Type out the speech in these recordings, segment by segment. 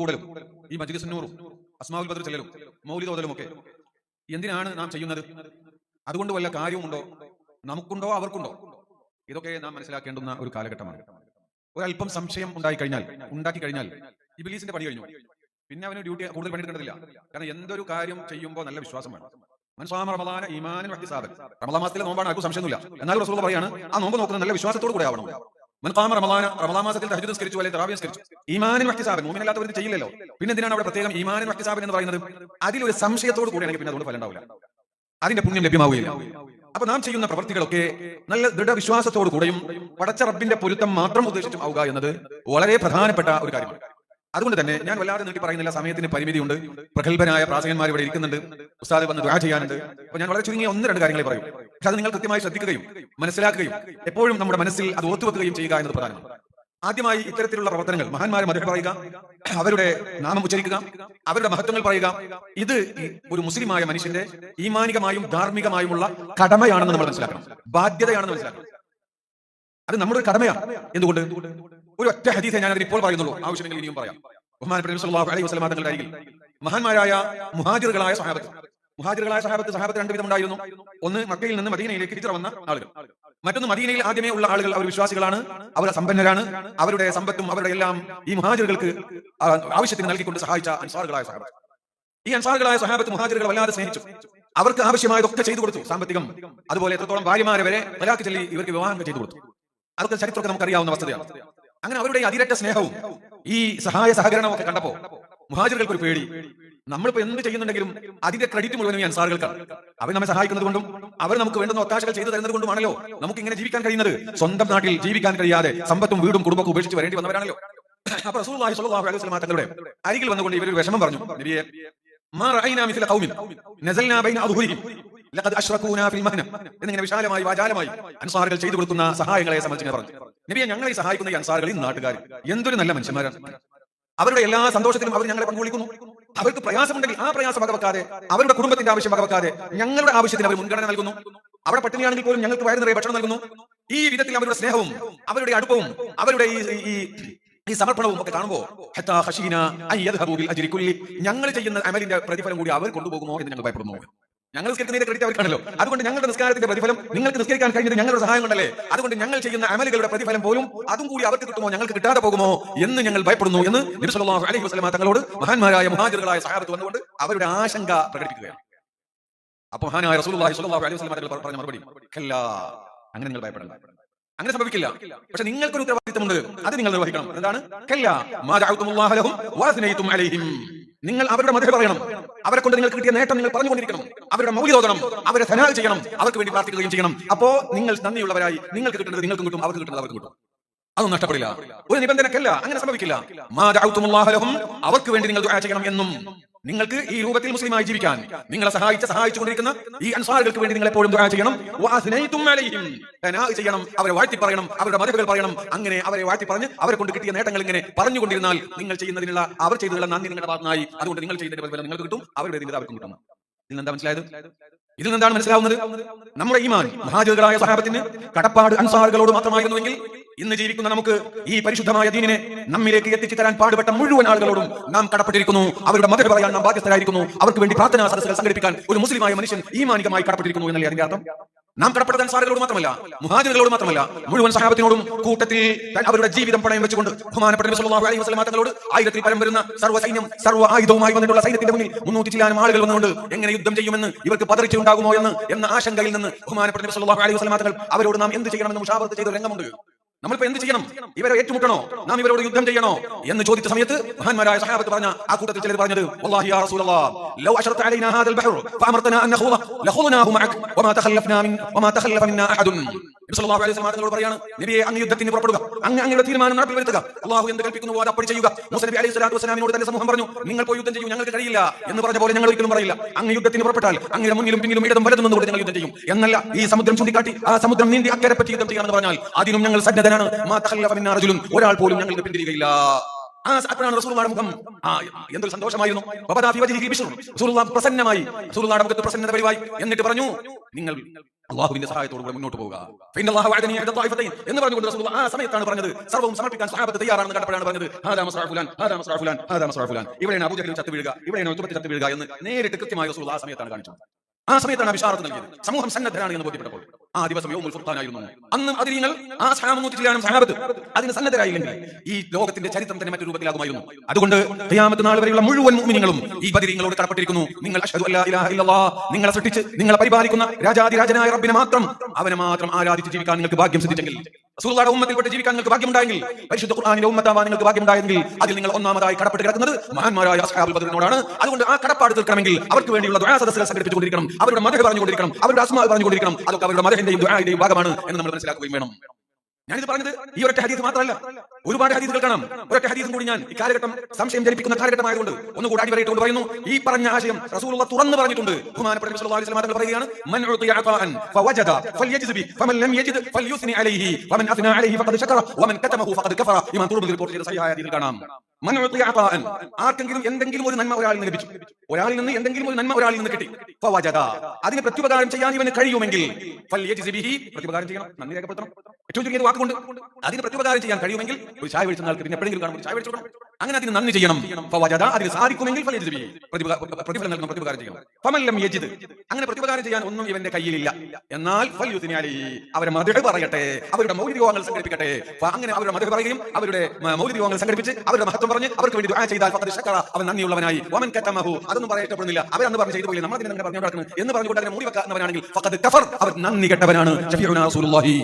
കൂടലും ഈ മജിദ് നൂറും അസ്മാവുൽ ബദർ ചെല്ലലും മൗലിദ് ഓതലും ഒക്കെ എന്തിനാണ് നാം ചെയ്യുന്നത്? അതുകൊണ്ട് വല്ല കാര്യമുണ്ടോ നമുക്കുണ്ടോ? അവർക്കുണ്ടോ? ഇതൊക്കെ നാം മനസ്സിലാക്കേണ്ടുന്ന ഒരു കാലഘട്ടമാണ്. ഒരല്പം സംശയം ഉണ്ടായി കഴിഞ്ഞാൽ ഉണ്ടാക്കി കഴിഞ്ഞാൽ ഇബിലീസിന്റെ പണി കഴിഞ്ഞു. പിന്നെ അവന് ഡ്യൂട്ടി കൂടുതൽ പണിയെടുക്കേണ്ടതില്ല കാരണം എന്തൊരു കാര്യം ചെയ്യുമ്പോൾ നല്ല വിശ്വാസം മനസ്സാമ റമദാന ഈമാനും വഹിസാബൻ റമദാ മാസത്തിലെ നോമ്പാണ് ആർക്കും സംശയമൊന്നുമില്ല. എന്നാലും റസൂൾ പറയാണ് ആ നോമ്പ് നോക്കുന്നത് നല്ല വിശ്വാസത്തോട് കൂടെ ആവണം. ചെയ്യില്ലല്ലോ. പിന്നെ എന്തിനാണ് അവിടെ പ്രത്യേകം ഈമാനും വഹിസാബൻ എന്ന് പറയുന്നത്? അതിലൊരു സംശയത്തോട് കൂടിയാണെങ്കിൽ പിന്നെ അതുകൊണ്ട് ഫലം ഉണ്ടാവില്ല അതിന്റെ പുണ്യം ലഭ്യമാവുകയില്ല. അപ്പൊ നാം ചെയ്യുന്ന പ്രവൃത്തികളൊക്കെ നല്ല ദൃഢവിശ്വാസത്തോടു കൂടെയും പടച്ച റബ്ബിന്റെ പൊരുത്തം മാത്രം ഉദ്ദേശിച്ചും ആവുക എന്നത് വളരെ പ്രധാനപ്പെട്ട ഒരു കാര്യമാണ്. അതുകൊണ്ട് തന്നെ ഞാൻ വല്ലാതെ നീട്ടി പറയുന്നില്ല സമയത്തിന് പരിമിതിയുണ്ട്. പ്രഗത്ഭനായ പ്രാസകന്മാർ ഇവിടെ ഇരിക്കുന്നുണ്ട്. ഉസ്താദ് വന്ന് ദുആ ചെയ്യാനുണ്ട്. അപ്പൊ ഞാൻ വളരെ ചുരുങ്ങിയ ഒന്ന് രണ്ട് കാര്യങ്ങളെ പറയും. പക്ഷെ അത് നിങ്ങൾ കൃത്യമായി ശ്രദ്ധിക്കുകയും മനസ്സിലാക്കുകയും എപ്പോഴും നമ്മുടെ മനസ്സിൽ അത് ഓർത്തുവെക്കുകയും ചെയ്യുക എന്നത് പ്രധാനമാണ്. ആദ്യമായി ഇത്തരത്തിലുള്ള പ്രവർത്തനങ്ങൾ മഹാന്മാരെ മതി പറയുക അവരുടെ നാമം ഉച്ചരിക്കുക അവരുടെ മഹത്വങ്ങൾ പറയുക ഇത് ഒരു മുസ്ലിമായ മനുഷ്യന്റെ ഈമാനികമായും ധാർമ്മികമായുമുള്ള കടമയാണെന്ന് നമ്മൾ മനസ്സിലാക്കണം. ബാധ്യതയാണെന്ന് മനസ്സിലാക്കണം. അത് നമ്മുടെ കടമയാണ്. എന്തുകൊണ്ട്? ഒരു ഒറ്റ ഹദീസ ഞാൻ അതിൽ ഇപ്പോൾ പറയുന്നുള്ളൂ. ആവശ്യമെങ്കിൽ ഇനിയും പറയാം. ബഹുമാനപ്പെട്ട അലൈഹി തങ്ങളുടെ മഹാന്മാരായ മുഹാജിറുകളായ സഹാബത്ത് മുഹാജിറുകളായ സഹാബത്ത് സഹാബത്ത് ഉണ്ടായിരുന്നു ഒന്ന് മക്കയിൽ നിന്ന് മദീനയിലേക്ക് ഹിജ്റ വന്ന ആളുകൾ. മറ്റൊന്ന് മദീനയിൽ ആദ്യമേ ഉള്ള ആളുകൾ അവർ വിശ്വാസികളാണ്. അവർ സമ്പന്നരാണ്. അവരുടെ സമ്പത്തും അവരുടെ എല്ലാം ഈ മുഹാജിറുകൾക്ക് ആവശ്യത്തിന് നൽകിക്കൊണ്ട് സഹായിച്ച അൻസാറുകളായ സഹാബത്ത്. ഈ അൻസാറുകളായ സഹാബത്ത് മുഹാജിറുകൾ വല്ലാതെ സ്നേഹിച്ചു. അവർക്ക് ആവശ്യമായതൊക്കെ ചെയ്തു കൊടുത്തു സാമ്പത്തികം. അതുപോലെ എത്രത്തോളം ഭാര്യമാരെ വരെ തലാക്ക് ചൊല്ലി ഇവർക്ക് വിവാഹം ചെയ്തു കൊടുത്തു. അതൊക്കെ ചരിത്രമൊക്കെ നമുക്കറിയാവുന്ന വസ്തുതയാണ്. അങ്ങനെ അവരുടെ അതിരറ്റ സ്നേഹവും ഈ സഹായ സഹകരണവും ഒക്കെ കണ്ടപ്പോ മുഹാജിറുകൾക്ക് ഒരു പേടി. നമ്മളിപ്പോ എന്ത് ചെയ്യുന്നുണ്ടെങ്കിലും അതിന്റെ ക്രെഡിറ്റ് മുഴുവനും ഈ അൻസാറുകൾക്കാണ് അവർ നമ്മെ സഹായിക്കുന്നത് കൊണ്ടും അവർ നമുക്ക് വേണ്ടുന്ന ഒത്താശകൾ ചെയ്തു തരുന്നത് കൊണ്ടുമാണല്ലോ നമുക്ക് ഇങ്ങനെ ജീവിക്കാൻ കഴിയുന്നത്. സ്വന്തം നാട്ടിൽ ജീവിക്കാൻ കഴിയാതെ സമ്പത്തും വീടും കുടുംബവും ഉപേക്ഷിച്ച് വരേണ്ടി വന്നവരാണല്ലോ. അപ്പൊ റസൂലുള്ളാഹി സ്വല്ലല്ലാഹു അലൈഹി വസല്ലം തങ്ങളുടെ അരികിൽ വന്നുകൊണ്ട് ഇവർ ഒരു വിഷമം പറഞ്ഞു. നബിയെ മാ റഅയ്നാ മിസ്ല ഖൗമിൻ നസൽനാ ബൈന അദ്ഹുരിഹിം ലഖദ് അശ്റകൂനാ ഫിൽ മഹ്ന എന്നിങ്ങനെ വിശാലമായി വാചാലമായി അൻസാറുകൾ ചെയ്തു കൊടുക്കുന്ന സഹായങ്ങളെ സംബന്ധിച്ച് പറഞ്ഞു. നബിയെ ഞങ്ങളെ സഹായിക്കുന്ന ഈ അൻസാറുകൾ ഈ നാട്ടുകാർ എന്തൊരു നല്ല മനുഷ്യന്മാരാണ്. അവരുടെ എല്ലാ സന്തോഷത്തിലും അവർ ഞങ്ങളെ പങ്കുവിളിക്കുന്നു. അവർക്ക് പ്രയാസമുണ്ടെങ്കിൽ ആ പ്രയാസം വകവെക്കാതെ അവരുടെ കുടുംബത്തിന്റെ ആവശ്യം വകവെക്കാതെ ഞങ്ങളുടെ ആവശ്യത്തിന് അവർ മുൻഗണന നൽകുന്നു. അവിടെ പട്ടിണിയാണെങ്കിൽ പോലും ഞങ്ങൾക്ക് വയറു നിറയെ ഭക്ഷണം നൽകുന്നു. ഈ വിധത്തിൽ അവരുടെ സ്നേഹവും അവരുടെ അടുപ്പവും അവരുടെ ഈ ഈ സമർപ്പണവും ഒക്കെ കാണുമ്പോൾ ഞങ്ങൾ ചെയ്യുന്ന അമലിന്റെ പ്രതിഫലം കൂടി അവർ കൊണ്ടുപോകുമോ എന്ന് ഞങ്ങൾ ഭയപ്പെടുന്നു. ഞങ്ങൾ നിസ്കരിക്കുന്നതിന്റെ ക്രെഡിറ്റ് അവർക്കാണല്ലോ. അതുകൊണ്ട് ഞങ്ങളുടെ നിസ്കാരത്തിന്റെ പ്രതിഫലം നിങ്ങൾക്ക് നിസ്കരിക്കാൻ കഴിഞ്ഞത് ഞങ്ങളുടെ സഹായം കൊണ്ടല്ലേ? അതുകൊണ്ട് ഞങ്ങൾ ചെയ്യുന്ന അമലുകളുടെ പ്രതിഫലം പോലും അതും കൂടി അവർക്ക് കിട്ടുമോ ഞങ്ങൾക്ക് കിട്ടാതെ പോകുമോ എന്ന് ഞങ്ങൾ ഭയപ്പെടുന്നു എന്ന് നബി സല്ലല്ലാഹു അലൈഹി വസല്ലമ തങ്ങളോട് മഹാന്മാരായ മുഹാജിറുകളായ സഹാബത്ത് വന്നുകൊണ്ട് അവരുടെ ആശങ്ക പ്രകടിപ്പിക്കുകയാണ്. അപ്പൊ മഹാനായ റസൂലുള്ളാഹി സ്വല്ലല്ലാഹു അലൈഹി വസല്ലം തങ്ങൾ പറഞ്ഞ മറുപടി കല്ല അങ്ങനെ നിങ്ങൾ ഭയപ്പെടണ്ട. അങ്ങനെ സംഭവിക്കില്ല. പക്ഷെ നിങ്ങൾക്കൊരു ഉത്തരവാദിത്തമുണ്ട് അത് നിങ്ങൾ നിർവഹിക്കണം. എന്താണ്? കല്ലാ മാ ലഹും അലൈഹിം. നിങ്ങൾ അവരുടെ മധുര പറയണം. അവരെ കൊണ്ട് നിങ്ങൾക്ക് കിട്ടിയ നേട്ടം നിങ്ങൾ പറഞ്ഞുകൊണ്ടിരിക്കണം. അവരുടെ മൗലി ഓതണം. അവരെ ധനാൽ ചെയ്യണം. അവർക്ക് വേണ്ടി പ്രാർത്ഥിക്കുകയും ചെയ്യണം. അപ്പോ നിങ്ങൾ നന്ദിയുള്ളവരായി നിങ്ങൾക്ക് കിട്ടുന്നത് നിങ്ങൾക്കും കിട്ടും അവർക്ക് കിട്ടുന്നത് അവർക്ക് കിട്ടും. അതൊന്നും നഷ്ടപ്പെടില്ല. ഒരു നിബന്ധനക്കല്ല അങ്ങനെ സംഭവിക്കില്ല. മാ അവർക്ക് വേണ്ടി നിങ്ങൾ ചെയ്യണം എന്നും നിങ്ങൾക്ക് ഈ രൂപത്തിൽ മുസ്ലിമായി ജീവിക്കാൻ നിങ്ങളെ സഹായിച്ച സഹായിച്ചുകൊണ്ടിരിക്കുന്ന ഈ അൻസാറുകൾക്ക് വേണ്ടി നിങ്ങൾ എപ്പോഴും ദുആ ചെയ്യണം. ചെയ്യണം അവരെ വാഴ്ത്തി പറയണം അവരുടെ മതകൾ പറയണം. അങ്ങനെ അവരെ വാഴ്ത്തി പറഞ്ഞ് അവരെ കൊണ്ട് കിട്ടിയ നേട്ടങ്ങൾ ഇങ്ങനെ പറഞ്ഞുകൊണ്ടിരുന്നാൽ നിങ്ങൾ ചെയ്യുന്നതിനുള്ള അവർ ചെയ്തതിനുള്ള നന്ദി നിങ്ങളുടെ ഭാഗമായി അതുകൊണ്ട് നിങ്ങൾ ചെയ്യുന്നതിന്റെ പ്രതിഫലം നിങ്ങൾക്ക് കിട്ടും അവരുടെ ഇതിന്റെ അവർക്കും കിട്ടും. ഇതിൽ എന്താ മനസ്സിലായത്? ഇതിൽ നിന്നാണ് മനസ്സിലാവുന്നത്? നമ്മുടെ ഈമാൻ മഹാജുകളായ സഹാബത്തിന് കടപ്പാട് അൻസാറുകളോട് മാത്രമായിരുന്നുവെങ്കിൽ ഇന്ന് ജീവിക്കുന്ന നമുക്ക് ഈ പരിശുദ്ധമായ ദീനിനെ നമ്മിലേക്ക് എത്തിച്ചു തരാൻ പാടുപെട്ട മുഴുവൻ ആളുകളോടും നാം കടപ്പെട്ടിരിക്കുന്നു. അവരുടെ മതം പറയാൻ നാം ബാധ്യസ്ഥരായിരിക്കുന്നു. അവർക്ക് വേണ്ടി പ്രാർത്ഥനാ സദസ്സുകൾ സംഘടിപ്പിക്കാൻ ഒരു മുസ്ലിമായ മനുഷ്യൻ ഈമാനികമായി കടപ്പെട്ടിരിക്കുന്നു എന്നല്ലേ അതിന്റെ അർത്ഥം? നാം കടപ്പെടുത്താൻ സാറുകളോട് മാത്രമല്ല മുഹാജിറുകളോട് മാത്രമല്ല മുഴുവൻ സഹാബത്തിനോടും കൂട്ടത്തിൽ അവരുടെ ജീവിതം പണയം വെച്ചുകൊണ്ട് ബഹുമാനപ്പെട്ട അലൈഹി തങ്ങളോട് ആയിരത്തിൽ പരം വരുന്ന സർവ സൈന്യം സർവ ആയുധവുമായി വന്നിട്ടുള്ള സൈന്യത്തിന്റെ മുന്നിൽ മുന്നൂറ്റി ചില്ലാനും ആളുകൾ വന്നുകൊണ്ട് എങ്ങനെ യുദ്ധം ചെയ്യുമെന്ന് ഇവർക്ക് പതറിച്ചുണ്ടാകുമോ എന്ന് എന്ന ആശങ്കയിൽ നിന്ന് ബഹുമാനപ്പെട്ട അലൈഹി വസല്ലം തങ്ങൾ അവരോട് നാം എന്ത് ചെയ്യണമെന്ന് മുഷാബത്ത് ചെയ്ത രംഗമുണ്ട്. നമ്മളിപ്പോ എന്ത് ചെയ്യണം? ഇവരെ ഏറ്റുമുട്ടണോ? നാം ഇവരോട് യുദ്ധം ചെയ്യണോ? എന്ന് ചോദിച്ച സമയത്ത് മഹാന്മാരായ സഹാബത്ത് പറഞ്ഞ ആ കൂട്ടത്തിൽ ചിലർ പറഞ്ഞത് വല്ലാഹി യാ റസൂലല്ലാഹ് ലൗ അശറത അലൈനാ ഹാദൽ ബഹർ ഫഅമർതനാ അൻ നഖൂദ ലഖൂദനാഹു മഅക് വമാ തഖല്ലഫനാ മിൻ വമാ തഖല്ലഫ മിന്നാ അഹദുൻ. നബി സല്ലല്ലാഹു അലൈഹി വസല്ലം തങ്ങളോട് പറയാണ് നബിയെ അങ്ങ് യുദ്ധത്തിന് പുറപ്പെടുക അങ്ങ് അങ്ങയുടെ തീരുമാനം നടപ്പിൽ വരുത്തുക അല്ലാഹു എന്ത് കൽപ്പിക്കുന്നു അത് അപ്പോൾ ചെയ്യുക. മൂസ നബി അലൈഹി സ്വലാത്തു വസ്സലാമിനോട് തന്റെ സമൂഹം പറഞ്ഞു നിങ്ങൾ പോയി യുദ്ധം ചെയ്യൂ ഞങ്ങൾക്ക് കഴിയില്ല. എന്ന് പറഞ്ഞ പോലെ ഞങ്ങൾ ഒരിക്കലും പറയില്ല. അങ്ങ് യുദ്ധത്തിന് പുറപ്പെട്ടാൽ അങ്ങയുടെ മുന്നിലും പിന്നിലും ഇടതും വലതും നിന്നുകൊണ്ട് ഞങ്ങൾ യുദ്ധം ചെയ്യും. എന്നല്ല ഈ സമുദ്രം ചൂണ്ടിക്കാട്ടി ആ സമുദ്രം നീന്തി അക്കരെ പറ്റി യുദ്ധം ചെയ്യണമെന്ന് പറഞ്ഞാൽ അതിനും ഞങ്ങൾ സന്നദ്ധനാണ് തഖല്ലഫ ഒരാൾ പോലും മുഖം. ആ എന്തൊരു സന്തോഷമായിരുന്നു. പ്രസന്നമായി. പ്രസന്നത പരിവായി എന്നിട്ട് പറഞ്ഞു നിങ്ങൾ അള്ളാഹുവിന്റെ സഹായത്തോടുകൂടെ മുന്നോട്ട് പോവുക. എന്ന് പറഞ്ഞുകൊണ്ട് ആ സമയത്താണ് പറഞ്ഞത്. സർവവും സമർപ്പിക്കാൻ സഹാബത്ത് തയ്യാറാണെന്ന് കണ്ടപ്പോഴാണ് പറഞ്ഞത് ഇവിടെയാണ് അബൂജഹൽ ചത്തു വീഴുക ഇവിടെയാണ് ചത്ത് ചത്തു വീഴുക എന്ന് നേരിട്ട് കൃത്യമായി റസൂൽ ആ സമയത്താണ് കാണിച്ചത്. ആ സമയത്താണ് അഭിഷാറത്ത് നൽകിയത്. സമൂഹം സന്നദ്ധരാണ് എന്ന് ബോധ്യപ്പെട്ടപ്പോൾ. ആ ദിവസം യോമുൽ ഫുർഖാനായിരുന്നു. അന്ന് അതിരീങ്ങൾ ആ സഹാമൂത്തിലാണ് സഹാബത്ത് അതിന് സന്നദ്ധരായില്ലെങ്കിൽ ഈ ലോകത്തിന്റെ ചരിത്രം തന്നെ മറ്റൊരു രൂപത്തിലാകുമായിരുന്നു. അതുകൊണ്ട് ഖിയാമത്ത് നാൾ വരെയുള്ള മുഴുവൻ മുഅ്മിനീങ്ങളും ഈ ബദരീങ്ങളോട് കടപ്പെട്ടിരിക്കുന്നു. നിങ്ങൾ അഷ്ഹദു അല്ലാ ഇലാഹ ഇല്ലല്ലാഹ് നിങ്ങളെ സൃഷ്ടിച്ച് നിങ്ങളെ പരിപാലിക്കുന്ന രാജാതിരാജനായ റബ്ബിനെ മാത്രം അവനെ മാത്രം ആരാധിച്ച് ജീവിക്കാൻ നിങ്ങൾക്ക് ഭാഗ്യം സിദ്ധിച്ചെങ്കിൽ റസൂലുള്ളാഹിയുടെ ഉമ്മത്തിൽപ്പെട്ട് ജീവിക്കാൻ നിങ്ങൾക്ക് ഭാഗ്യമുണ്ടായെങ്കിൽ പരിശുദ്ധ ഖുർആനിന്റെ ഉമ്മത്താവാൻ നിങ്ങൾക്ക് ഭാഗ്യമുണ്ടായെങ്കിൽ അതിൽ നിങ്ങൾ ഒന്നാമതായി കടപ്പെട്ട് കിടക്കുന്നത് മഹാന്മാരായ അസ്ഹാബുൽ ബദറിനോടാണ് അതുകൊണ്ട് ആ കടപ്പാട് തീർക്കണമെങ്കിൽ അവർക്ക് വേണ്ടിയുള്ള ദുആ സദസ്സുകൾ സംഘടിപ്പിച്ചുകൊണ്ടിരിക്കണം അവരുടെ മദഹ് പറഞ്ഞുകൊണ്ടിരിക്കണം അവരുടെ അസ്മാ പറഞ്ഞുകൊണ്ടിരിക്കണം അതൊക്കെ അവരുടെ മദഹിന്റെയും ദുആയുടെയും ഭാഗമാണ് എന്ന് നമ്മൾ മനസ്സിലാക്കുകയും വേണം. ഞാനിത് പറഞ്ഞത് ഈ ഒരൊറ്റ ഹദീസ് മാത്രമല്ല. ഒരുപാട് ഹദീസുകൾ കാണാം. ഒരൊറ്റ ഹദീസും കൂടി ഞാൻ ഈ കാലഘട്ടം സംശയം ജനിപ്പിക്കുന്ന കാലഘട്ടമായതുകൊണ്ട് ഒന്നുകൂടി അടിവരയിട്ടുകൊണ്ട് പറയുന്നു. ഈ പറഞ്ഞ ആശയം റസൂലുള്ള തുറന്നു പറഞ്ഞിട്ടുണ്ട്. സല്ലല്ലാഹു അലൈഹി മൻ ഫവജദ ഫമൻ ലം യജിദ് അലൈഹി വമൻ അലൈഹി ഫഖദ് വമൻ കതമഹു ഫഖദ് കഫറ കാണാം. മൻ ഉതിയ അതാഅൻ ആർക്കെങ്കിലും എന്തെങ്കിലും ഒരു നന്മ ഒരാളിൽ നിന്ന് ലഭിച്ചു. ഒരാളിൽ നിന്ന് എന്തെങ്കിലും ഒരു നന്മ ഒരാളിൽ നിന്ന് കിട്ടി. അതിന് പ്രത്യുപകാരം ചെയ്യാൻ ഇവന് കഴിയുമെങ്കിൽ പ്രത്യുപകാരം ചെയ്യണം. നന്ദി രേഖപ്പെടുത്തണം. ഏറ്റവും ചുരുങ്ങിയത് വാക്കുകൊണ്ട്. അതിന് പ്രത്യുപകാരം ചെയ്യാൻ കഴിയുമെങ്കിൽ ഒരു ചായ വിളിച്ച ആൾക്ക് പിന്നെ എപ്പോഴെങ്കിലും കാണുമ്പോൾ ചായ വിളിച്ചു അങ്ങനെ അതിന് നന്ദി ചെയ്യണം. അതിന് സാധിക്കുമെങ്കിൽ പ്രതിഫലം നൽകുന്ന പ്രതിപകാരം ചെയ്യണം. അങ്ങനെ പ്രതിപകാരം ചെയ്യാൻ ഒന്നും ഇവന്റെ കയ്യിലില്ല. എന്നാൽ ഫൽ അവരെ മധുര പറയട്ടെ അവരുടെ മൗലിക യോഗങ്ങൾ സംഘടിപ്പിക്കട്ടെ അങ്ങനെ അവരുടെ മധുര പറയുകയും അവരുടെ മൗലിക യോഗങ്ങൾ സംഘടിപ്പിച്ച് അവരുടെ മഹത്വം പറഞ്ഞ് അവർക്ക് വേണ്ടി ദുആ ചെയ്താൽ അവൻ നന്ദിയുള്ളവനായി. വമൻ കതമഹു അതൊന്നും പറയപ്പെടുന്നില്ല അവരന്ന് പറഞ്ഞു ചെയ്തു പോയി നമ്മൾ അങ്ങനെ പറഞ്ഞു നടക്കുന്നു എന്ന് പറഞ്ഞുകൊണ്ട് അതിനെ മൂടി വെക്കാവുന്നവനാണെങ്കിൽ ഫഖദ് കഫർ അവൻ നന്ദി കെട്ടവനാണ്. ഷഫീഉനാ റസൂലുള്ളാഹി.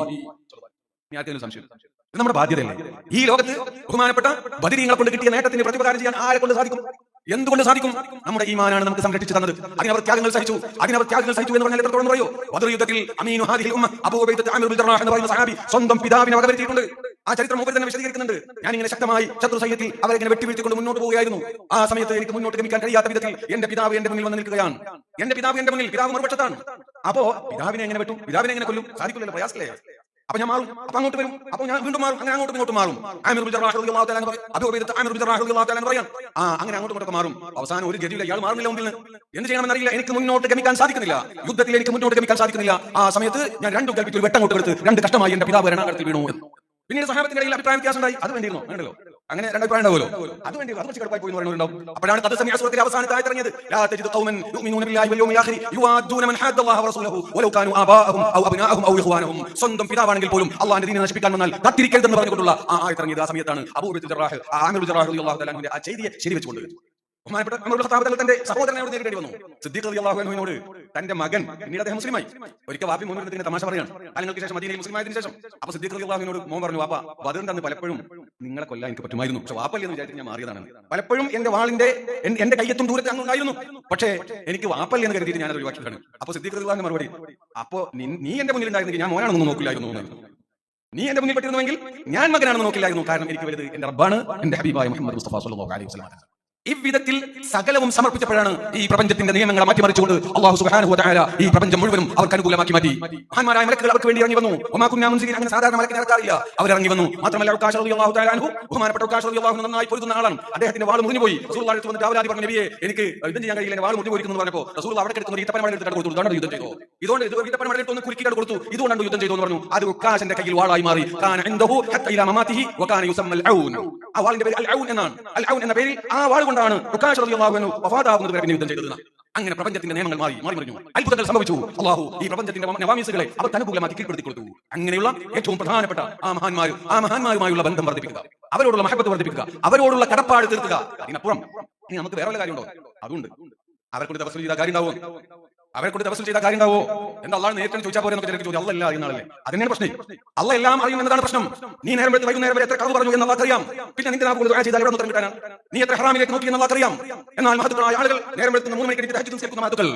സംശയം നമ്മുടെ ബാധ്യതയല്ലേ? ഈ ലോകത്ത് ബഹുമാനപ്പെട്ട ബദിരീങ്ങളെ കൊണ്ട് കിട്ടിയ നേട്ടത്തിന് പ്രതിപകാരം ചെയ്യാൻ ആരെ കൊണ്ട് സാധിക്കും? എന്തുകൊണ്ട് സാധിക്കും? നമ്മുടെ ഈമാനാണ് നമുക്ക് സംരക്ഷിച്ചു തന്നത്. അതിനവർ ത്യാഗങ്ങൾ സഹിച്ചു. അതിനവർ ത്യാഗങ്ങൾ സഹിച്ചു എന്ന് പറഞ്ഞാൽ എത്രത്തോളം പറയോ? ബദർ യുദ്ധത്തിൽ അമീനു ഹാദിൽ ഉമ്മ അബൂബൈദത്ത് ആമിർ ജറാഹ് എന്ന് പറയുന്ന സഹാബി സ്വന്തം പിതാവിനെ വകവരുത്തിയിട്ടുണ്ട്. ആ ചരിത്രം മൂപ്പർ തന്നെ വിശദീകരിക്കുന്നുണ്ട്. ഞാൻ ഇങ്ങനെ ശക്തമായി ശത്രു സൈന്യത്തിൽ അവരെ ഇങ്ങനെ വെട്ടിവീഴ്ത്തിക്കൊണ്ട് മുന്നോട്ട് പോവുകയായിരുന്നു. ആ സമയത്ത് എനിക്ക് മുന്നോട്ട് ഗമിക്കാൻ കഴിയാത്ത വിധത്തിൽ എന്റെ പിതാവ് എന്റെ മുന്നിൽ വന്ന് നിൽക്കുകയാണ്. എന്റെ പിതാവ് എന്റെ മുന്നിൽ പിതാവ് മറുപക്ഷത്താണ്. അപ്പോ പിതാവിനെ എങ്ങനെ വെട്ടും? പിതാവിനെ എങ്ങനെ കൊല്ലും? സാധിക്കില്ലല്ലോ പ്രയാസല്ലേ? അപ്പൊ ഞാൻ മാറും. അപ്പൊ അങ്ങോട്ട് വരും. അപ്പൊ ഞാൻ വീണ്ടും മാറും. അങ്ങനെ അങ്ങോട്ടും ഇങ്ങോട്ട് മാറും. ആമിർ എന്ന് പറയും ആ അങ്ങനെ അങ്ങോട്ടും ഇങ്ങോട്ട് മാറും. അവസാനം ഒരു ഗതിയില്ല ഇയാൾ മാറുന്നില്ല മുമ്പിൽ എന്ത് ചെയ്യണമെന്നറിയില്ല എനിക്ക് മുന്നോട്ട് ഗമിക്കാൻ സാധിക്കുന്നില്ല. യുദ്ധത്തിൽ എനിക്ക് മുന്നോട്ട് ഗമിക്കാൻ സാധിക്കുന്നില്ല. ആ സമയത്ത് ഞാൻ രണ്ടു കൽപ്പിച്ചു ഒരു വെട്ടം കൊണ്ട് എടുത്ത് രണ്ട് കഷ്ടമായി എന്റെ പിതാവ് രണാകടത്തിൽ വീണു. പിന്നീട് സഹാബത്തിന്റെ ഇടയിൽ അഭിപ്രായ വ്യത്യാസം ഉണ്ടായി. അത് വേണ്ടിയിരുന്നോ? വേണ്ടല്ലോ. അങ്ങനെ രണ്ട് അഭിപ്രായം ഉണ്ടാവുമല്ലോ. അതുവേണ്ടി അപ്പോഴാണ് അവസാനത്തെ ബില്ലാഹി വൽ യൗമിൽ ആഖിരി മൻ വറസൂലഹു കാനു ഔ ഔ ഇഖ്വാനഹും. പോലും അള്ളാഹിന്റെ ദീനിനെ നശിപ്പിക്കാൻ വന്നാൽ ആ ആയത്ത് ഇറങ്ങിയത് ആ സമയത്താണ് ജറാഹ് ആ ചെയ്തിയെ ശരിവെച്ചുകൊണ്ട് ബഹുമാനപ്പെട്ട ഉമർ ഖത്താബ് തന്റെ തന്റെ സഹോദരനോട് നേരിടേണ്ടി വന്നു. സിദ്ദീഖ് റളിയല്ലാഹു അൻഹുവിനോട് തന്റെ മകൻ പിന്നീട് അദ്ദേഹം മുസ്ലിമായി ഒരിക്കൽ വാപ്പി ഇങ്ങനെ തമാശ പറയാണ് കാലങ്ങൾക്ക് ശേഷം മദീനയിൽ മുസ്ലിമായതിനു ശേഷം. അപ്പൊ സിദ്ദീഖ് അള്ളാഹുവിനോട് മോൻ പറഞ്ഞു വാപ്പ വധുണ്ടെന്ന് പലപ്പോഴും നിങ്ങളെ കൊല്ലാൻ എനിക്ക് പറ്റുമായിരുന്നു. പക്ഷെ വാപ്പല്ലേ എന്ന് വിചാരിച്ച് ഞാൻ മാറിയതാണ്. പലപ്പോഴും എന്റെ വാളിന്റെ എന്റെ കയ്യത്തും ദൂരത്ത് അങ്ങ് ഉണ്ടായിരുന്നു. പക്ഷേ എനിക്ക് വാപ്പല്ലേ എന്ന് കരുതിയിട്ട് ഞാൻ ഒഴിവാക്കിയിട്ടാണ്. അപ്പൊ സിദ്ദീഖ് റളിയല്ലാഹുവിന്റെ മറുപടി അപ്പോ നീ എന്റെ മുന്നിൽ ഉണ്ടായിരുന്നെങ്കിൽ ഞാൻ മോനാണെന്ന് നോക്കില്ലായിരുന്നു? നീ എന്റെ മുന്നിൽ പെട്ടിരുന്നുവെങ്കിൽ ഞാൻ മകനാണെന്ന് നോക്കില്ലായിരുന്നു. കാരണം എനിക്ക് വലുത് എന്റെ റബ്ബാണ് എന്റെ ഹബീബായ മുഹമ്മദ് മുസ്തഫ സല്ലല്ലാഹു അലൈഹി വസല്ലം. ഇவ்விധത്തിൽ സകലവും സമർപ്പിച്ചപ്പോഴാണ് ഈ പ്രപഞ്ചത്തിന്റെ നിയമങ്ങളെ മാറ്റിമറിച്ചുകൊണ്ട് അള്ളാഹു സുബ്ഹാനഹു വതആല ഈ പ്രപഞ്ചം മുഴുവനും അവർക്ക് അനുകൂലമാക്കി മാറ്റി. മഹാന്മാരായ മലക്കുകൾ അവർക്ക് വേണ്ടി ഇറങ്ങി വന്നു. ഒമാ കുന്നാ മുൻസിരീൻ അങ്ങനെ സാധാരണ മലക്കിനെ ഇറക്കാറില്ല അവർ ഇറങ്ങി വന്നു. മാത്രമല്ല തആല അൻഹു ബഹുമാനപ്പെട്ട ഉക്കാശ അള്ളാഹു നന്നായി പൊരുതുന്ന ആളാണ്. അദ്ദേഹത്തിന്റെ വാൾ മുറിഞ്ഞു പോയി റസൂലുള്ളാഹി അടുത്ത് വന്നിട്ട് അവരാതി പറഞ്ഞു നബിയെ എനിക്ക് യുദ്ധം ചെയ്യാൻ കഴിയില്ല. വാൾ മുറിഞ്ഞു പോയിരിക്കുന്നു പറഞ്ഞപ്പോൾ റസൂൽ അവിടെ കിടക്കുന്ന ഈ എടുത്ത് കൊടുത്തു. ഇതാണ് യുദ്ധം ചെയ്തു ഇതുകൊണ്ട് ഇത് ഈ മഴ എടുത്ത് ഒന്ന് കുലുക്കി കൊടുത്തു. ഇതുകൊണ്ടാണ് യുദ്ധം ചെയ്തു എന്ന് പറഞ്ഞു. അത് ഉക്കാശന്റെ കയ്യിൽ വാളായി മാറി. കാന ഇൻദഹു ഹത്ത ഇലാ മമാതിഹി വകാന യുസമ്മൽ ഔൻ. ആ വാളിന്റെ പേര് അൽ ഔൻ എന്നാണ്. അൽ ഔൻ എന്ന പേരിൽ ആ വാൾ കൊണ്ടാണ് വഫാതാവുന്നത് വരെ പിന്നെ യുദ്ധം ചെയ്തത് അങ്ങനെ പ്രപഞ്ചത്തിന്റെ നിയമങ്ങൾ മാറി മാറി മറിഞ്ഞു അത്ഭുതങ്ങൾ സംഭവിച്ചു. അള്ളാഹു ഈ പ്രപഞ്ചത്തിന്റെ നവാമീസുകളെ അവർ തനുകൂലമാക്കി കീഴ്പ്പെടുത്തി കൊടുത്തു അങ്ങനെയുള്ള ഏറ്റവും പ്രധാനപ്പെട്ട ആ മഹാന്മാരും ആ മഹാന്മാരുമായുള്ള ബന്ധം വർദ്ധിപ്പിക്കുക. അവരോടുള്ള മഹബത്ത് വർദ്ധിപ്പിക്കുക. അവരോടുള്ള കടപ്പാട് തീർക്കുക. അതിനപ്പുറം ഇനി നമുക്ക് വേറെ കാര്യമുണ്ടോ? അതുണ്ട്. അവരെ കൊണ്ട് തപസ് ചെയ്ത കാര്യം ഉണ്ടാവോ അവരെ കൊണ്ട് ദിവസം ചെയ്ത കാര്യം ഉണ്ടാവോ എന്താ അള്ളാഹ് നേരിട്ട് ചോദിച്ചാൽ പോരെ നമുക്ക് ചോദിച്ചു അല്ല അറിയുന്നാളല്ലേ അതിനാണ് പ്രശ്നം. അല്ല എല്ലാം അറിയും എന്നതാണ് പ്രശ്നം. നീ നേരം വെളുത്ത് വൈകുന്നേരം വരെ എത്ര കളവ് പറഞ്ഞു എന്ന് അറിയാം. പിന്നെ നിന്റെ നാക്കുകൾ ദുആ ചെയ്താൽ നിന്ന് ഉത്തരം നീ എത്ര ഹറാമിലേക്ക് നോക്കി എന്ന് അറിയാം. എന്നാൽ മഹത്തുക്കളായ ആളുകൾ നേരം വെളുത്ത് മൂന്ന് മണിക്ക് തഹജ്ജുദ് നിസ്കരിക്കുന്ന മഹത്തുക്കൾ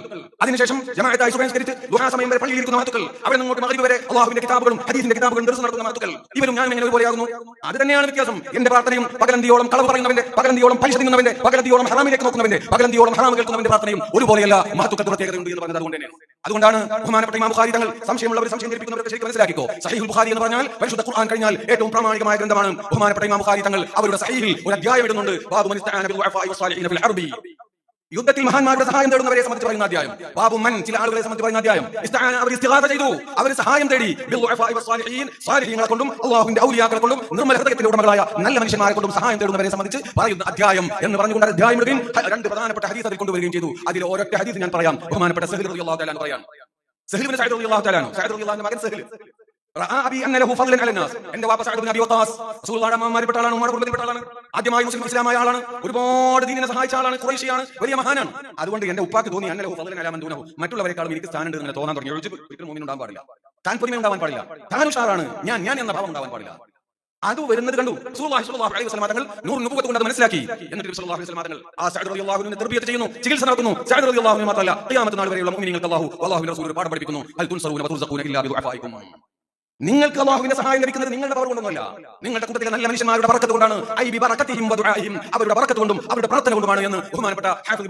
അതിനുശേഷം ജമാഅത്തായി സുബഹി നിസ്കരിച്ച് ദുആ സമയം വരെ പള്ളിയിൽ ഇരിക്കുന്ന മഹത്തുക്കൾ അവിടെ നിങ്ങോട്ട് മഗ്രിബ് വരെ അള്ളാഹുവിന്റെ കിതാബുകളും ഹദീസിന്റെ കിതാബുകളും ദർസ് നടത്തുന്ന മഹത്തുക്കൾ ഇവരും ഞാൻ ഇങ്ങനെ ഒരുപോലെയാകുന്നു. അത് തന്നെയാണ് വ്യത്യാസം. എന്റെ പ്രാർത്ഥനയും പകലന്തിയോളം കളവ് പറയുന്നവന്റെ പകലന്തിയോളം പലിശ തിന്നുന്നവന്റെ പകലന്തിയോളം ഹറാമിലേക്ക് നോക്കുന്നവന്റെ പകലന്തിയോളം ഹറാം കേൾക്കുന്നവന്റെ പ്രാർത്ഥനയും ഒരുപോലെയല്ല. മഹത്തുക്കൾ പ്രത്യേകതയുണ്ട് പറഞ്ഞത് അതുകൊണ്ട് അതുകൊണ്ടാണ് ബഹുമാനപ്പെട്ട ഇമാം ബുഖാരി തങ്ങൾ സംശയമുള്ളവർ സംശയം ധരിപ്പിക്കുന്നവർക്ക് ശരിക്കും മനസ്സിലാക്കിക്കോ? സഹീഹുൽ ബുഖാരി എന്ന് പറഞ്ഞാൽ പരിശുദ്ധ ഖുർആൻ കഴിഞ്ഞാൽ ഏറ്റവും പ്രാമാണികമായ ഗ്രന്ഥമാണ്. ബഹുമാനപ്പെട്ട ഇമാം ബുഖാരി തങ്ങൾ അവരുടെ സഹീഹിൽ ഒരു അധ്യായം ഇടുന്നുണ്ട്. ബാബു അർബി യുദ്ധത്തിൽ മഹാന്മാരുടെ സഹായം തേടുന്നവരെ സംബന്ധിച്ച് പറയുന്ന അധ്യായം. ബാബു മൻ ചില ആളുകളെ സംബന്ധിച്ച് പറയുന്ന അധ്യായം. അവർ ഇസ്തിഹാസ ചെയ്തു. അവർ സഹായം തേടി. സാലിഹീങ്ങളെ കൊണ്ടും അള്ളാഹുവിന്റെ ഔലിയാക്കളെ കൊണ്ടും നിർമ്മല ഉടമകളായ നല്ല മനുഷ്യന്മാരെ കൊണ്ടും സഹായം തേടുന്നവരെ സംബന്ധിച്ച് പറയുന്ന അധ്യായം എന്ന് പറഞ്ഞുകൊണ്ട് അധ്യായം രണ്ട് പ്രധാനപ്പെട്ട ഹദീസ് അതിൽ കൊണ്ടുവരികയും ചെയ്തു. അതിൽ ഒരൊറ്റ ഹദീസ് ഞാൻ പറയാം. ബഹുമാനപ്പെട്ട എന്ന് പറയാം. തആല സഅദ് റളിയല്ലാഹുവിന്റെ മകൻ സഹീൽ ആദ്യമായി മുസ്ലിം ഇസ്ലാമായ ആളാണ്. ഒരുപാട് ദീനിനെ സഹായിച്ച ആളാണ്. കുറേശ്ശിയാണ് വലിയ മഹാനാണ്. അതുകൊണ്ട് എന്റെ ഉപ്പാക്ക് തോന്നി അന്നലഹു ഫദലൻ അലാ മറ്റുള്ളവരെക്കാളും എനിക്ക് സ്ഥാനമുണ്ട് എന്ന് തോന്നാൻ തുടങ്ങി. ഒഴിച്ച് ഒരിക്കലും മോമിൻ പാടില്ല. താൻ പൊതുമേ ഉണ്ടാവാൻ പാടില്ല. താൻ ഉഷാറാണ്. ഞാൻ ഞാൻ എന്ന ഭാവം ഉണ്ടാവാൻ പാടില്ല. അത് വരുന്നത് കണ്ടു. തങ്ങൾ നൂറ് കൊണ്ട് അത് മനസ്സിലാക്കി. എന്നിട്ട് ആ സഅദ് തർബിയത്ത് ചെയ്യുന്നു ചികിത്സ സഅദ് മാത്രമല്ല നാൾ വരെയുള്ള പാഠം പഠിപ്പിക്കുന്നു. നിങ്ങൾക്ക് അള്ളാഹുവിന്റെ സഹായം ലഭിക്കുന്നത് നിങ്ങളുടെ പവർ കൊണ്ടൊന്നുമല്ല. നിങ്ങളുടെ കൂട്ടത്തിലെ നല്ല മനുഷ്യന്മാരുടെ പറക്കത്ത് കൊണ്ടാണ്. അവരുടെ പറക്കത്ത് കൊണ്ടും അവരുടെ പ്രാർത്ഥന കൊണ്ടുമാണ് എന്ന് ബഹുമാനപ്പെട്ട ഹാഫിദ്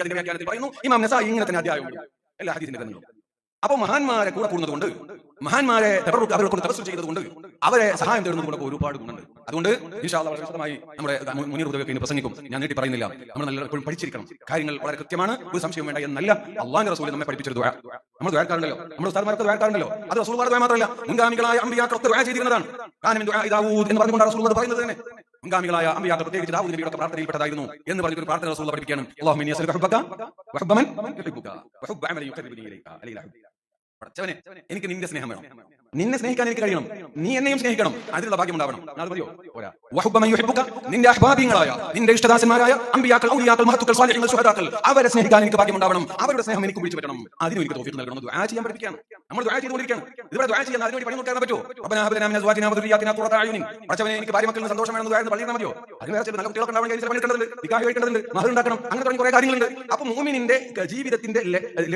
അതിന്റെ വ്യാഖ്യാനത്തിൽ പറയുന്നു. ഇമാം നസായി ഇങ്ങനെ തന്നെ അധ്യായം. എല്ലാ ഹദീസിന്റെ അപ്പൊ മഹാന്മാരെ കൂടെ കൂടുന്നത് കൊണ്ട് മഹാന്മാരെ അവരെ കൊണ്ട് തപസ്സു ചെയ്തതുകൊണ്ട് അവരെ സഹായം തേടുന്നത് കൊണ്ട് ഒരുപാട് ഗുണമുണ്ട്. അതുകൊണ്ട് അല്ലാഹ് വളരെ വിശദമായി നമ്മുടെ മുനീർ ഉദവൊക്കെ പ്രസംഗിക്കും. ഞാൻ നീട്ടി പറയുന്നില്ല. നമ്മൾ നല്ല എപ്പോഴും പഠിച്ചിരിക്കണം. കാര്യങ്ങൾ വളരെ കൃത്യമാണ്. ഒരു സംശയം വേണ്ട എന്നല്ല. അള്ളാഹിന്റെ റസൂൽ നമ്മെ പഠിപ്പിച്ചൊരു ദുആ. നമ്മൾ ദ്വാരക്കാരുണ്ടല്ലോ നമ്മുടെ ഉസ്താദ്മാർക്ക് ദ്വാരക്കാരുണ്ടല്ലോ അത് റസൂൽ ദ്വാര മാത്രമല്ല മുൻഗാമികളായ അമ്പിയാക്കളൊക്കെ ദ്വാര ചെയ്തിരുന്നതാണ്. കാരണം ദാവൂദ് എന്ന് പറഞ്ഞുകൊണ്ട് റസൂൽ പറയുന്നത് തന്നെ. മുൻഗാമികളായ അമ്പിയാക്കൾ പ്രത്യേകിച്ച് ദാവൂദ് നബിയുടെ പ്രാർത്ഥനയിൽപ്പെട്ടതായിരുന്നു എന്ന് പറഞ്ഞ ഒരു പ്രാർത്ഥന റസൂൽ പഠിപ്പിക്കണം അല്ലാഹുമ്മ പടച്ചവനെ എനിക്ക് നിന്റെ സ്നേഹം വേണം. നിന്നെ സ്നേഹിക്കാൻ എനിക്ക് കഴിയണം. നീ എന്നെയും സ്നേഹിക്കണം. അതിനുള്ള ഭാഗ്യം ഉണ്ടാവണം. നാളെ മതിയോ പോരാ. നിന്റെ അഹ്ബാബിങ്ങളായ നിന്റെ ഇഷ്ടദാസന്മാരായ അമ്പിയാക്കൾ ഔലിയാക്കൾ മഹത്തുക്കൾ സ്വാലിഹീങ്ങൾ ശുഹദാക്കൾ അവരെ സ്നേഹിക്കാൻ എനിക്ക് ഭാഗ്യം ഉണ്ടാവണം. അവരുടെ സ്നേഹം എനിക്ക് പിടിച്ചു പറ്റണം അതിനും എനിക്ക് തോഫീക്ക് നൽകണം. ദുആ ചെയ്യാൻ പഠിപ്പിക്കുകയാണ്. നമ്മൾ ദുആ ചെയ്തുകൊണ്ടിരിക്കുകയാണ്. ഇവിടെ ദുആ ചെയ്യാൻ അതിനുവേണ്ടി പണി നോക്കാൻ പറ്റുമോ? പടച്ചവനെ എനിക്ക് ഭാര്യ മക്കളിൽ സന്തോഷം വേണമെന്ന് ദുആ പള്ളിയിൽ മതിയോ? അതിന് ചില നല്ല കുട്ടികളൊക്കെ ഉണ്ടാവാൻ പണി പണിയെടുക്കേണ്ടതുണ്ട് നിക്കാഹ് കഴിക്കേണ്ടതുണ്ട്. മഹർ ഉണ്ടാക്കണം. അങ്ങനെ തുടങ്ങി കുറെ കാര്യങ്ങളുണ്ട്. അപ്പൊ മൂമിനിന്റെ ജീവിതത്തിന്റെ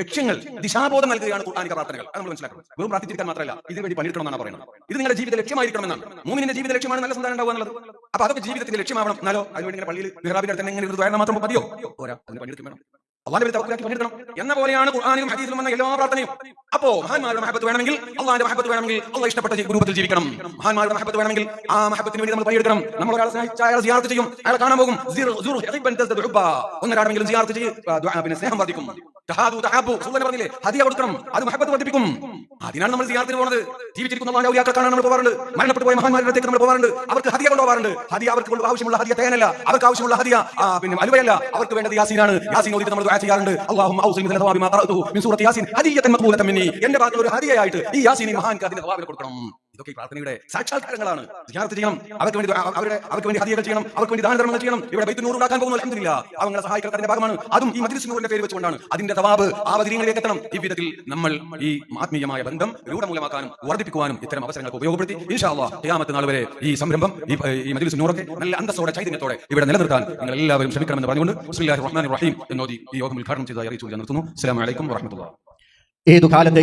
ലക്ഷ്യങ്ങൾ ദിശാബോധം നൽകുകയാണ് ഖുർആനിക പ്രാർത്ഥനകൾ. അത് നമ്മൾ മനസ്സിലാക്കണം. വെറും പ്രാർത്ഥിച്ചിരിക്കാൻ മാത്രമല്ല ഇതിനു വേണ്ടി പണിയെടുക്കണം എന്നാണ് പറയുന്നത്. ഇത് നിങ്ങളുടെ ജീവിത ലക്ഷ്യമായിരിക്കണം എന്നാണ് മൂമിനിന്റെ ജീവിത ലക്ഷ്യമാണ് നല്ല സന്താനം ഉണ്ടാവുക എന്നുള്ളത്. അപ്പൊ അതൊക്കെ ജീവിതത്തിന്റെ ലക്ഷ്യമാവണം. എന്നാലോ അതിനുവേണ്ടി പള്ളിയിൽ മിഹ്റാബിന്റെ അടുത്ത് ഇങ്ങനെ ദ്വാരണ ദ്വാരം മാത്രം മതിയോ? പോരാ അതിന് പണിയെടുക്കും വേണം. അള്ളാന്റെ തവക്കുലാക്കി പണിയെടുക്കണം എന്ന പോലെയാണ് ഖുർആാനും ഹദീസിലും വന്ന എല്ലാ പ്രാർത്ഥനയും. അപ്പോ മഹാന്മാരുടെ മഹബത്ത് വേണമെങ്കിൽ അള്ളാന്റെ മഹബത്ത് വേണമെങ്കിൽ അള്ളാഹ് ഇഷ്ടപ്പെട്ട രൂപത്തിൽ ജീവിക്കണം. മഹാന്മാരുടെ മഹബത്ത് വേണമെങ്കിൽ ആ മഹബത്തിന് വേണ്ടി നമ്മൾ പണിയെടുക്കണം. നമ്മൾ ഒരാളെ സ്നേഹിച്ച അയാളെ സിയാർത്ത് ചെയ്യും. അയാളെ കാണാൻ പോകും. ഒന്നരാടെങ്കിലും സിയാർത്ത് ചെയ്യും പിന്നെ സ്നേഹം വർദ്ധിക്കും. പറഞ്ഞില്ലേ? ഹദിയ കൊടുക്കണം അത് മഹബത്ത് വർദ്ധിപ്പിക്കും. അതിനാണ് നമ്മൾ സിയാർത്തിന് പോകുന്നത് ജീവിച്ചിരിക്കുന്ന അള്ളാഹുവിന്റെ ഔലിയാക്കളെ കാണാൻ നമ്മൾ പോകാറുണ്ട് മരണപ്പെട്ടു പോയ മഹാന്മാരുടെ നമ്മൾ പോകാറുണ്ട് അവർക്ക് ഹദിയ കൊണ്ടുപോകാറുണ്ട് ഹദിയ അവർക്ക് ആവശ്യമുള്ള ഹദിയ തേനല്ല. അവർക്ക് ആവശ്യമുള്ള ഹദിയ പിന്നെ അലുവയല്ല അവർക്ക് വേണ്ടത് യാസീനാണ്. യാസീൻ ഓതിട്ട് നമ്മൾ ദുആ ചെയ്യാറുണ്ട്. അല്ലാഹുമ്മ ഔസിനി മിൻ സവാബി മാ ഖറഅതു മിൻ സൂറത്തി യാസീൻ. ഹദിയത്തൻ മഖബൂലതൻ മിന്നി. എന്റെ ഭാഗത്ത് ഒരു ഹദിയയായിട്ട് ഈ യാസീനി മഹാൻ അതിന്റെ തവാബിനെ കൊടുക്കണം. ഇതൊക്കെ പ്രാർത്ഥനയുടെ സാക്ഷാത്കാരങ്ങളാണ്. സിയാറത്ത് ചെയ്യണം അവർക്ക് വേണ്ടി അവരുടെ അവർക്ക് വേണ്ടി ഹദിയകൾ ചെയ്യണം അവർക്ക് വേണ്ടി ദാനധർമ്മങ്ങൾ ചെയ്യണം. ഇവിടെ ബൈത്ത് നൂറ് ഉണ്ടാക്കാൻ പോകുന്നു അൽഹംദുലില്ലാ. അവങ്ങളെ സഹായിക്കാൻ അതിന്റെ ഭാഗമാണ്. അതും ഈ മജ്ലിസ് നൂറിന്റെ പേര് വെച്ചുകൊണ്ടാണ്. അതിന്റെ തവാബ് ആ ബദരീങ്ങളിലേക്ക് എത്തണം. ഈ വിധത്തിൽ നമ്മൾ ഈ ആത്മീയമായ ബന്ധം രൂഢമൂലമാക്കാനും വർദ്ധിപ്പിക്കുവാനും ഇത്തരം അവസരങ്ങൾക്ക് ഉപയോഗപ്പെടുത്തി ഇൻഷാ അല്ലാഹ് ഖിയാമത്ത് നാൾ വരെ ഈ സംരംഭം ഈ മജ്ലിസ് നൂറൊക്കെ നല്ല അന്തസ്സോടെ ചൈതന്യത്തോടെ ഇവിടെ നിലനിർത്താൻ നിങ്ങൾ എല്ലാവരും ശ്രമിക്കണമെന്ന് പറഞ്ഞുകൊണ്ട് ബിസ്മില്ലാഹിർ റഹ്മാനിർ റഹീം എന്നോതി ഈ യോഗം ഉദ്ഘാടനം ചെയ്തതായി അറിയിച്ചു ഞാൻ നിർത്തുന്നു. അസ്സലാമു അലൈക്കും വറഹ്മത്തുള്ളാഹി. ഏതു കാലത്തെ